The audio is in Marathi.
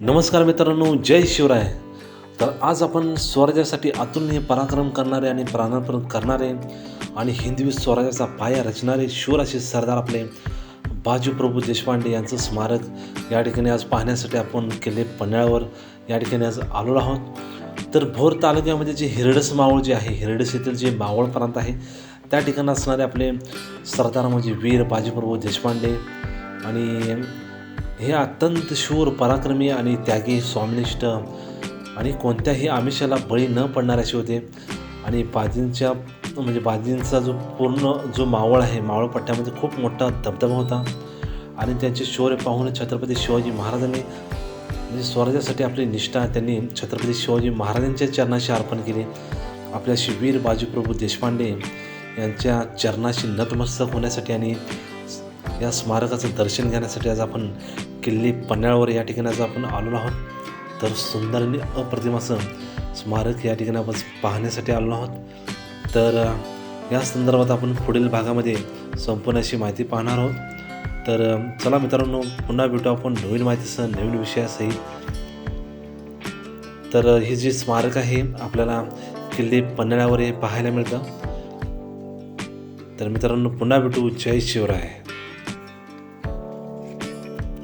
नमस्कार मित्रांनो जय शिवराय. तर आज आपण स्वराज्यासाठी अतुलनीय पराक्रम करणारे आणि प्राणार्पण करणारे आणि हिंदवी स्वराज्याचा पाया रचणारे शूर असे सरदार आपले बाजूप्रभू देशपांडे यांचं स्मारक या ठिकाणी आज पाहण्यासाठी आपण केले पन्हाळ्यावर. या ठिकाणी आज आलो आहोत. तर भोर तालुक्यामध्ये जे हिरडस मावळ जे आहे हिरडस येथील जे मावळ प्रांत आहे त्या ठिकाणी असणारे आपले सरदार म्हणजे वीर बाजीप्रभू देशपांडे आणि हे अत्यंत शूर पराक्रमी आणि त्यागी स्वामिनिष्ठ आणि कोणत्याही आमिषाला बळी न पडणाऱ्याशी असे होते. आणि बाजींच्या म्हणजे बाजींचा जो पूर्ण जो मावळ आहे मावळ पट्ट्यामध्ये खूप मोठा धबधबा होता. आणि त्यांचे शौर्य पाहून छत्रपती शिवाजी महाराजांनी म्हणजे स्वराज्यासाठी आपली निष्ठा त्यांनी छत्रपती शिवाजी महाराजांच्या चरणाशी अर्पण केली. आपल्याशी वीर बाजीप्रभू देशपांडे यांच्या चरणाशी नतमस्तक होण्यासाठी आणि या स्मारकाचं दर्शन घेण्यासाठी आज आपण किल्ले पन्हाळ्यावर या ठिकाणी आज आपण आलेलो आहोत. तर सुंदर आणि अप्रतिम असं स्मारक या ठिकाणी आपण पाहण्यासाठी आलेलो आहोत. तर या संदर्भात आपण पुढील भागामध्ये संपूर्ण अशी माहिती पाहणार आहोत. तर चला मित्रांनो पुन्हा भेटू आपण नवीन माहितीसह नवीन विषयासहित तर हे जे स्मारक आहे आपल्याला किल्ले पन्हाळ्यावर हे पाहायला मिळतं. तर मित्रांनो पुन्हा भेटू. जय शिवराय.